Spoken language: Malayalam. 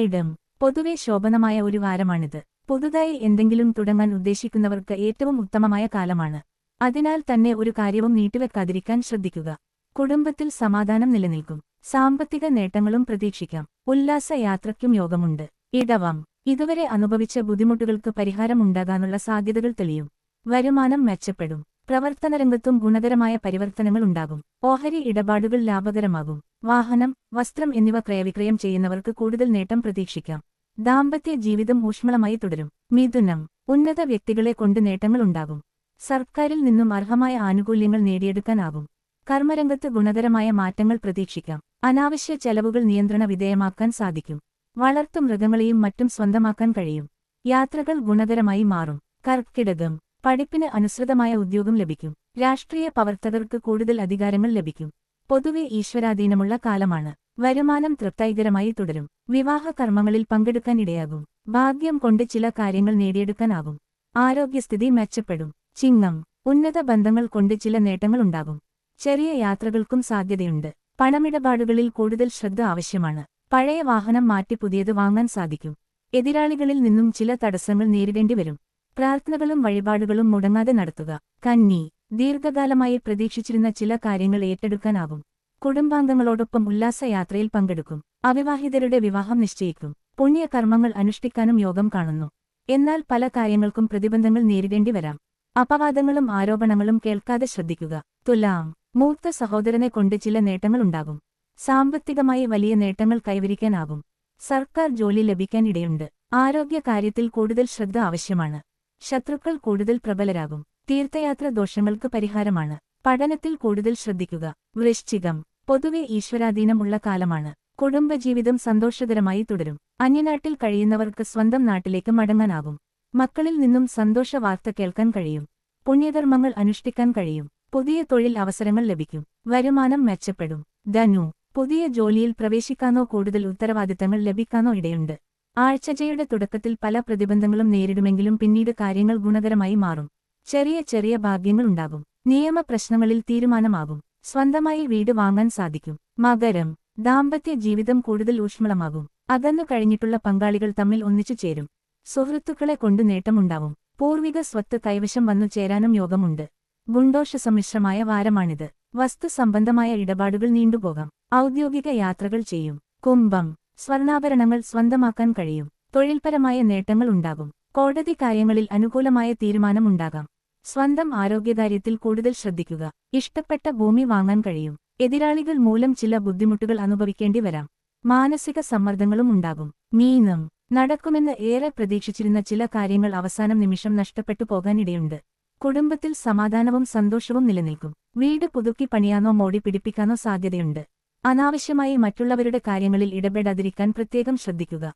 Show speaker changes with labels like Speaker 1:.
Speaker 1: മേഡം പൊതുവെ ശോഭനമായ ഒരു വാരമാണിത്. പുതുതായി എന്തെങ്കിലും തുടങ്ങാൻ ഉദ്ദേശിക്കുന്നവർക്ക് ഏറ്റവും ഉത്തമമായ കാലമാണ്. അതിനാൽ തന്നെ ഒരു കാര്യവും നീട്ടിവെക്കാതിരിക്കാൻ ശ്രദ്ധിക്കുക. കുടുംബത്തിൽ സമാധാനം നിലനിൽക്കും. സാമ്പത്തിക നേട്ടങ്ങളും പ്രതീക്ഷിക്കാം. ഉല്ലാസ യാത്രയ്ക്കും യോഗമുണ്ട്. ഇടവം. ഇതുവരെ അനുഭവിച്ച ബുദ്ധിമുട്ടുകൾക്ക് പരിഹാരമുണ്ടാകാനുള്ള സാധ്യതകൾ തെളിയും. വരുമാനം മെച്ചപ്പെടും. പ്രവർത്തനരംഗത്തും ഗുണകരമായ പരിവർത്തനങ്ങൾ ഉണ്ടാകും. ഓഹരി ഇടപാടുകൾ ലാഭകരമാകും. വാഹനം വസ്ത്രം എന്നിവ ക്രയവിക്രയം ചെയ്യുന്നവർക്ക് കൂടുതൽ നേട്ടം പ്രതീക്ഷിക്കാം. ദാമ്പത്യ ജീവിതം ഊഷ്മളമായി തുടരും. മിഥുനം. ഉന്നത വ്യക്തികളെ കൊണ്ട് നേട്ടങ്ങൾ ഉണ്ടാകും. സർക്കാരിൽ നിന്നും അർഹമായ ആനുകൂല്യങ്ങൾ നേടിയെടുക്കാനാകും. കർമ്മരംഗത്ത് ഗുണകരമായ മാറ്റങ്ങൾ പ്രതീക്ഷിക്കാം. അനാവശ്യ ചെലവുകൾ നിയന്ത്രണ വിധേയമാക്കാൻ സാധിക്കും. വളർത്തു മൃഗങ്ങളെയും മറ്റും സ്വന്തമാക്കാൻ കഴിയും. യാത്രകൾ ഗുണകരമായി മാറും. കർക്കിടകം. പഠിപ്പിന് അനുസൃതമായ ഉദ്യോഗം ലഭിക്കും. രാഷ്ട്രീയ പ്രവർത്തകർക്ക് കൂടുതൽ അധികാരങ്ങൾ ലഭിക്കും. പൊതുവെ ഈശ്വരാധീനമുള്ള കാലമാണ്. വരുമാനം തൃപ്തൈകരമായി തുടരും. വിവാഹ കർമ്മങ്ങളിൽ പങ്കെടുക്കാനിടയാകും ഭാഗ്യം കൊണ്ട് ചില കാര്യങ്ങൾ നേടിയെടുക്കാനാകും. ആരോഗ്യസ്ഥിതി മെച്ചപ്പെടും. ചിങ്ങം. ഉന്നത ബന്ധങ്ങൾ കൊണ്ട് ചില നേട്ടങ്ങൾ ഉണ്ടാകും. ചെറിയ യാത്രകൾക്കും സാധ്യതയുണ്ട്. പണമിടപാടുകളിൽ കൂടുതൽ ശ്രദ്ധ ആവശ്യമാണ്. പഴയ വാഹനം മാറ്റി പുതിയത് വാങ്ങാൻ സാധിക്കും. എതിരാളികളിൽ നിന്നും ചില തടസ്സങ്ങൾ നേരിടേണ്ടി വരും പ്രാർത്ഥനകളും വഴിപാടുകളും മുടങ്ങാതെ നടത്തുക. കന്നി. ദീർഘകാലമായി പ്രതീക്ഷിച്ചിരുന്ന ചില കാര്യങ്ങൾ ഏറ്റെടുക്കാനാകും. കുടുംബാംഗങ്ങളോടൊപ്പം ഉല്ലാസയാത്രയിൽ പങ്കെടുക്കും. അവിവാഹിതരുടെ വിവാഹം നിശ്ചയിക്കും. പുണ്യകർമ്മങ്ങൾ അനുഷ്ഠിക്കാനും യോഗം കാണുന്നു. എന്നാൽ പല കാര്യങ്ങൾക്കും പ്രതിബന്ധങ്ങൾ നേരിടേണ്ടി വരാം. അപവാദങ്ങളും ആരോപണങ്ങളും കേൾക്കാതെ ശ്രദ്ധിക്കുക. തുലാം. മൂത്ത സഹോദരനെ കൊണ്ട് ചില നേട്ടങ്ങളുണ്ടാകും സാമ്പത്തികമായി വലിയ നേട്ടങ്ങൾ കൈവരിക്കാനാകും. സർക്കാർ ജോലി ലഭിക്കാൻ ഇടയുണ്ട്. ആരോഗ്യകാര്യത്തിൽ കൂടുതൽ ശ്രദ്ധ ആവശ്യമാണ്. ശത്രുക്കൾ കൂടുതൽ പ്രബലരാകും. തീർത്ഥയാത്ര ദോഷങ്ങൾക്ക് പരിഹാരമാണ്. പഠനത്തിൽ കൂടുതൽ ശ്രദ്ധിക്കുക. വൃശ്ചികം. പൊതുവെ ഈശ്വരാധീനമുള്ള കാലമാണ്. കുടുംബജീവിതം സന്തോഷകരമായി തുടരും. അന്യനാട്ടിൽ കഴിയുന്നവർക്ക് സ്വന്തം നാട്ടിലേക്ക് മടങ്ങാനാകും. മക്കളിൽ നിന്നും സന്തോഷ വാർത്ത കേൾക്കാൻ കഴിയും. പുണ്യധർമ്മങ്ങൾ അനുഷ്ഠിക്കാൻ കഴിയും. പുതിയ തൊഴിൽ അവസരങ്ങൾ ലഭിക്കും. വരുമാനം മെച്ചപ്പെടും. ധനു. പുതിയ ജോലിയിൽ പ്രവേശിക്കാനോ കൂടുതൽ ഉത്തരവാദിത്തങ്ങൾ ലഭിക്കാനോ ഇടയുണ്ട്. ആഴ്ചജയുടെ തുടക്കത്തിൽ പല പ്രതിബന്ധങ്ങളും നേരിടുമെങ്കിലും പിന്നീട് കാര്യങ്ങൾ ഗുണകരമായി മാറും. ചെറിയ ചെറിയ ഭാഗ്യങ്ങളുണ്ടാകും നിയമപ്രശ്നങ്ങളിൽ തീരുമാനമാകും. സ്വന്തമായി വീട് വാങ്ങാൻ സാധിക്കും. മകരം ദാമ്പത്യ ജീവിതം കൂടുതൽ ഊഷ്മളമാകും. അകന്നു കഴിഞ്ഞിട്ടുള്ള പങ്കാളികൾ തമ്മിൽ ഒന്നിച്ചു ചേരും. സുഹൃത്തുക്കളെ കൊണ്ട് നേട്ടമുണ്ടാവും. പൂർവിക സ്വത്ത് കൈവശം വന്നു ചേരാനും യോഗമുണ്ട്. ഗുണ്ടോഷ സമ്മിശ്രമായ വാരമാണിത്. വസ്തു സംബന്ധമായ ഇടപാടുകൾ നീണ്ടുപോകാം. ഔദ്യോഗിക യാത്രകൾ ചെയ്യും. കുംഭം സ്വർണാഭരണങ്ങൾ സ്വന്തമാക്കാൻ കഴിയും. തൊഴിൽപരമായ നേട്ടങ്ങൾ ഉണ്ടാകും. കോടതി കാര്യങ്ങളിൽ അനുകൂലമായ തീരുമാനമുണ്ടാകാം. സ്വന്തം ആരോഗ്യകാര്യത്തിൽ കൂടുതൽ ശ്രദ്ധിക്കുക. ഇഷ്ടപ്പെട്ട ഭൂമി വാങ്ങാൻ കഴിയും. എതിരാളികൾ മൂലം ചില ബുദ്ധിമുട്ടുകൾ അനുഭവിക്കേണ്ടി വരാം. മാനസിക സമ്മർദ്ദങ്ങളും ഉണ്ടാകും. മീനം നടക്കുമെന്ന് ഏറെ പ്രതീക്ഷിച്ചിരുന്ന ചില കാര്യങ്ങൾ അവസാനം നിമിഷം നഷ്ടപ്പെട്ടു പോകാനിടയുണ്ട്. കുടുംബത്തിൽ സമാധാനവും സന്തോഷവും നിലനിൽക്കും. വീട് പുതുക്കി പണിയാനോ മോടി പിടിപ്പിക്കാനോ സാധ്യതയുണ്ട്. അനാവശ്യമായി മറ്റുള്ളവരുടെ കാര്യങ്ങളിൽ ഇടപെടാതിരിക്കാൻ പ്രത്യേകം ശ്രദ്ധിക്കുക.